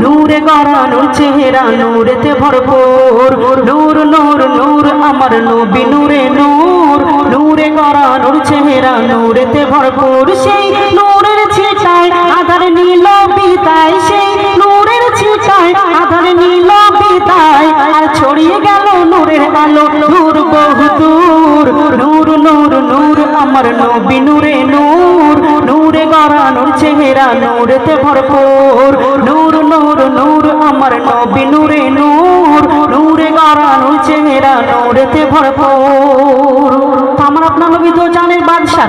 নূরে গড়ানোর চেহারা নূরেতে ভরপুর। নূর নূর নূর, আমার নবী নূরে নূর। নূরে গড়ানোর চেহারা নূরেতে ভরপুর। সেই নূরের ছিটায় আধার নীল বিদায়। সেই নূরের ছিটায় আধার নীল বিদায়। আর ছড়িয়ে গেল নূরের আলো, নূর বহুদূর নূর নূর নূর, আমার নবী নূরে নূর। নূরে গড়ানোর চেহারা নূরেতে ভরপুর। নূর নূর নূর, আমার নবী নূরে নূর। নূরে গড়ানোর চেহারা নূরেতে ভরপুর। আমার আপনার নবী তো জানেন বাদশাহ।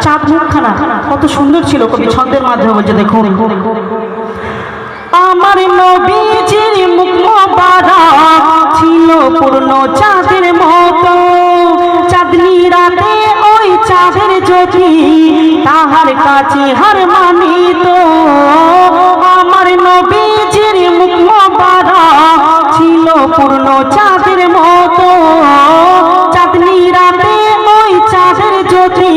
চাঁদ মুখখানা। কত সুন্দর ছিল, কবি ছন্দের মাধ্যমে বলছে, দেখুন। আমার নবী নবীজির মুখ মোবারক। জ্যোতি তাহার কাছে হার মানিত, আমার নবীজির মুখ মোবারক ছিল পূর্ণ চাঁদের মতো। চাঁদনি রাতে ওই চাঁদের জ্যোতি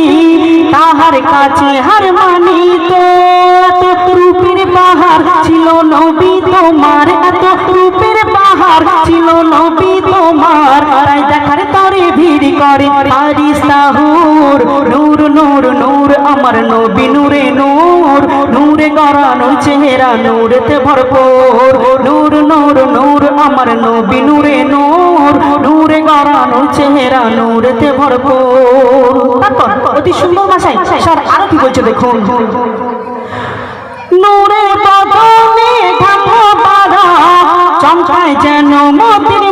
তাহার কাছে হার মানিত, রূপের বাহার ছিল নবী তোমার, এত রূপের বাহার ছিল নবী তোমার। দেখার তরে ভিড় করে হারিস তাহুর নূর নূর নূর, আমার নবী নূরে নূর। নূরে গড়ানোর চেহারা নূরেতে ভরপুর। নূর নূর নূর, আমার নবী নূরে নূর। নূরে গড়ানোর চেহারা নূরেতে ভরপুর। তারপর অতি সুন্দর ভাষায় স্যার আরও কি বলছে, দেখুন। নূরে ঘামো বাড়া চমকায় যেন মতির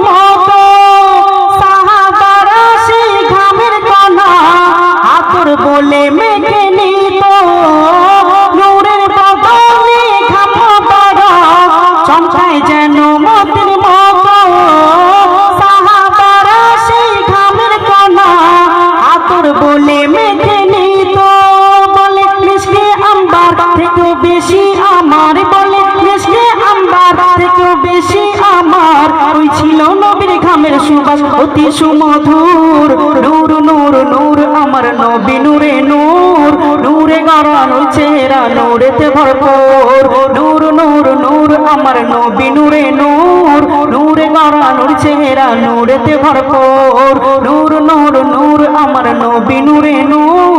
বেশি আমার বলে মিশকে আম্বার থেকে বেশি আমার। ওই ছিল নবীর ঘামের সুবাস, অতি সুমধুর। নূর নূর নূর, আমার নবী নূরে নূর। নূরে গড়ানো চেহারা নূরেতে ভরপুর। নূর নূর নূর, আমার নবী নূরে নূর। নূরে গড়ানোর চেহারা নূরেতে ভরপুর। নূর নূর নূর, আমার নবী নূরে নূর।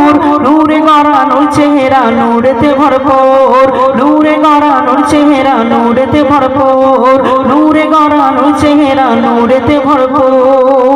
চেহারা নূরেতে ভরপুর নূরে গড়ানোর চেহারা নূরেতে ভরপুর নূরে গড়ানোর চেহারা নূরেতে ভরপুর।